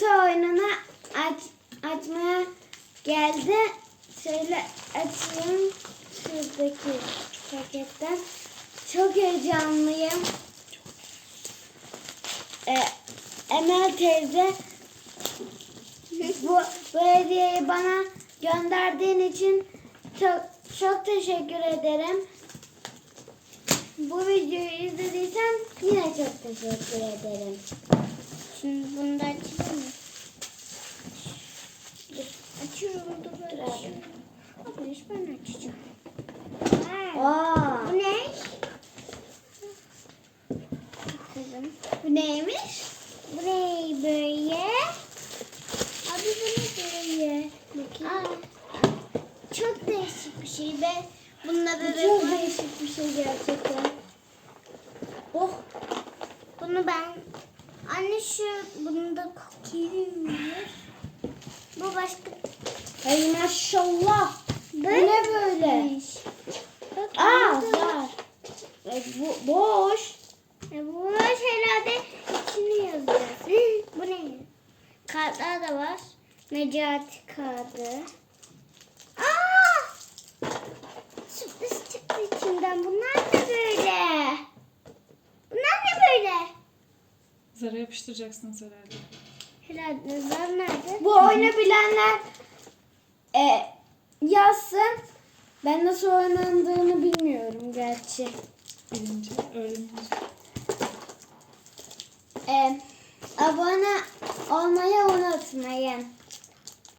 kutu oyununu aç, açmaya geldi. Şöyle açayım şuradaki paketten. Çok heyecanlıyım. Ee, Emel teyze bu, bu hediyeyi bana gönderdiğin için çok çok teşekkür ederim. Bu videoyu izlediysen yine çok teşekkür ederim. Şimdi bunu da açayım mı? Dur, Açıyorum dur böyle. Arkadaş ben açacağım. Aa, Bu ne? Kızım. Bu neymiş? Bu ne böyle? Abi bu ne böyle? Bakayım. çok değişik bir şey be. Bunda bebek çok var. değişik bir şey gerçekten. Oh, Bunu ben anne şu bunda kokerim var. Bu başka ay maşallah. Bu Böyle ne böyle? Bak, Aa, var. E, bu boş. E, bu herhalde içini yazacağız. bu ne? Kartlar da var. Necati kağıdı. Aa! Sürpriz çıktı içinden. Bunlar ne böyle? Bunlar ne böyle? Zara yapıştıracaksınız herhalde. Herhalde zar nerede? Bu oyunu bilenler e, yazsın. Ben nasıl oynandığını bilmiyorum gerçi. Birinci öğrenince. E, abone olmayı unutmayın.